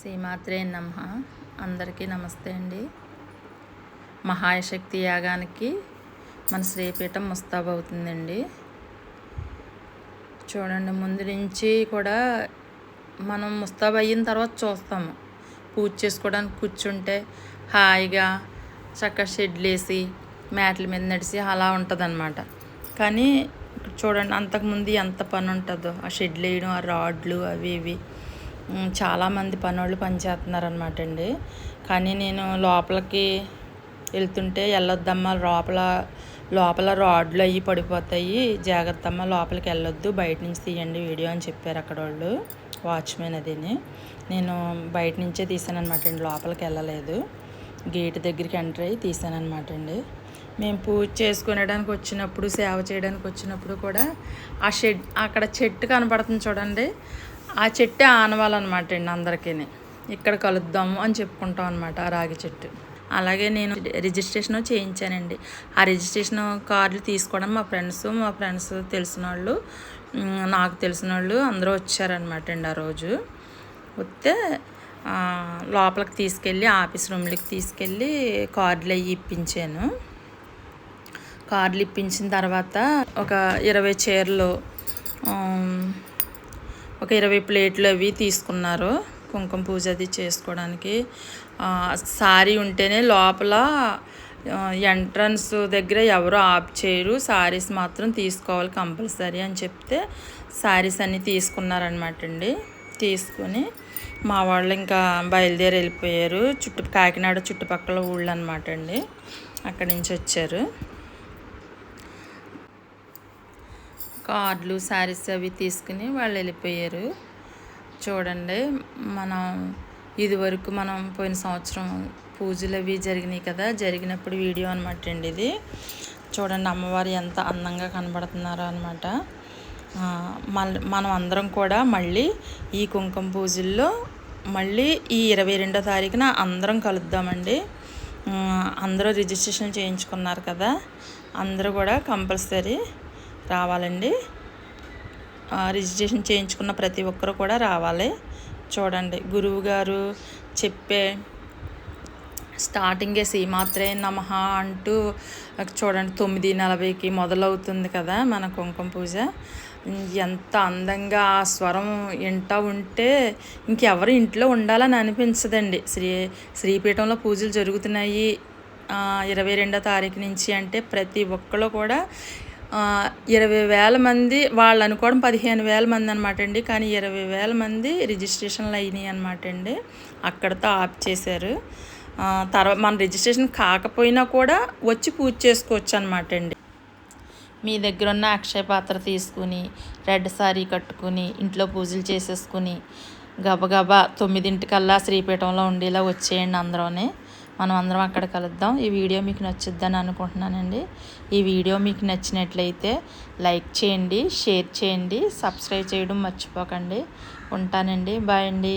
శ్రీమాత్రే నమ. అందరికీ నమస్తే అండి. మహాశక్తి యాగానికి మన శ్రీపీఠం ముస్తాబవుతుందండి చూడండి ముందు నుంచి కూడా మనం ముస్తాబ్ అయిన తర్వాత చూస్తాము పూజ చేసుకోవడానికి కూర్చుంటే హాయిగా చక్కగా షెడ్లు వేసి మ్యాట్ల మీద నడిచి అలా ఉంటుంది కానీ చూడండి అంతకుముందు ఎంత పని ఉంటుందో. ఆ షెడ్లు వేయడం ఆ రాడ్లు అవి ఇవి. చాలామంది పనోళ్ళు పనిచేస్తున్నారనమాట అండి. కానీ నేను లోపలికి వెళ్తుంటే వెళ్ళొద్దమ్మా లోపల లోపల రాడ్లు అవి పడిపోతాయి. జాగ్రత్త అమ్మ లోపలికి వెళ్ళొద్దు బయట నుంచి తీయండి వీడియో అని చెప్పారు అక్కడ వాళ్ళు వాచ్మెన్ అదిని. నేను బయట నుంచే తీసాను అనమాట అండి లోపలికి వెళ్ళలేదు. గేట్ దగ్గరికి ఎంటర్ అయ్యి తీసాను అనమాట అండి. మేము పూజ చేసుకునేడానికి వచ్చినప్పుడు సేవ చేయడానికి వచ్చినప్పుడు కూడా ఆ షెడ్ అక్కడ చెట్టు కనపడుతుంది చూడండి. ఆ ఆ చెట్టే ఆనవాలన్నమాట అండి అందరికీ ఇక్కడ కలుద్దాము అని చెప్పుకుంటాం అనమాట ఆ రాగి చెట్టు. అలాగే నేను రిజిస్ట్రేషన్ చేయించానండి. ఆ రిజిస్ట్రేషన్ కార్డులు తీసుకోవడం మా ఫ్రెండ్స్ మా ఫ్రెండ్స్ తెలిసిన వాళ్ళు నాకు తెలిసిన వాళ్ళు అందరూ వచ్చారనమాట అండి ఆ రోజు. వస్తే లోపలికి తీసుకెళ్ళి ఆఫీస్ రూమ్లకి తీసుకెళ్ళి కార్డులు అవి ఇప్పించాను. కార్డులు ఇప్పించిన తర్వాత ఒక ఇరవై చీరలు ఒక ఇరవై ప్లేట్లు అవి తీసుకున్నారు. కుంకుమ పూజ అది చేసుకోవడానికి. సారీ ఉంటేనే లోపల ఎంట్రన్స్ దగ్గర ఎవరు ఆప్ చేయరు. శారీస్ మాత్రం తీసుకోవాలి కంపల్సరీ అని చెప్తే శారీస్ అన్నీ తీసుకున్నారనమాట అండి. తీసుకొని మా వాళ్ళు ఇంకా బయలుదేరి వెళ్ళిపోయారు. చుట్టు కాకినాడ చుట్టుపక్కల ఊళ్ళు అనమాట అండి. అక్కడి నుంచి వచ్చారు. కార్డులు శారీస్ అవి తీసుకుని వాళ్ళు వెళ్ళిపోయారు. చూడండి మనం ఇదివరకు మనం పోయిన సంవత్సరం పూజలు అవి జరిగినాయి కదా జరిగినప్పుడు వీడియో అనమాట అండి ఇది. చూడండి అమ్మవారు ఎంత అందంగా కనబడుతున్నారో అనమాట మళ్ళీ మనం అందరం కూడా మళ్ళీ ఈ కుంకుమ పూజల్లో మళ్ళీ ఈ ఇరవై రెండో తారీఖున అందరం కలుద్దామండి. అందరూ రిజిస్ట్రేషన్ చేయించుకున్నారు కదా అందరూ కూడా కంపల్సరీ రావాలండి. రిజిస్ట్రేషన్ చేయించుకున్న ప్రతి ఒక్కరు కూడా రావాలి. చూడండి గురువు గారు చెప్పే స్టార్టింగే శ్రీమాత్రే నమ అంటూ చూడండి తొమ్మిది నలభైకి మొదలవుతుంది కదా మన కుంకుమ పూజ. ఎంత అందంగా ఆ స్వరం వింటా ఉంటే ఇంకెవరు ఇంట్లో ఉండాలని అనిపించదండి. శ్రీ శ్రీపీఠంలో పూజలు జరుగుతున్నాయి. ఇరవై రెండో తారీఖు నుంచి అంటే ప్రతి ఒక్కరు కూడా ఇరవై వేల మంది వాళ్ళు అనుకోవడం పదిహేను వేల మంది అనమాట అండి. కానీ ఇరవై వేల మంది రిజిస్ట్రేషన్లు అయినాయి అనమాట అండి. అక్కడతో ఆప్ చేశారు. తర్వాత మన రిజిస్ట్రేషన్ కాకపోయినా కూడా వచ్చి పూజ చేసుకోవచ్చు అనమాట అండి. మీ దగ్గర ఉన్న అక్షయ పాత్ర తీసుకుని రెడ్ సారీ కట్టుకుని ఇంట్లో పూజలు చేసేసుకుని గబగబా తొమ్మిదింటికల్లా శ్రీపీఠంలో ఉండేలా వచ్చేయండి అందరూనే. మనం అందరం అక్కడ కలుద్దాం. ఈ వీడియో మీకు నచ్చుద్దని అనుకుంటున్నానండి. ఈ వీడియో మీకు నచ్చినట్లయితే లైక్ చేయండి షేర్ చేయండి సబ్స్క్రైబ్ చేయడం మర్చిపోకండి. ఉంటానండి. బాయ్ అండి.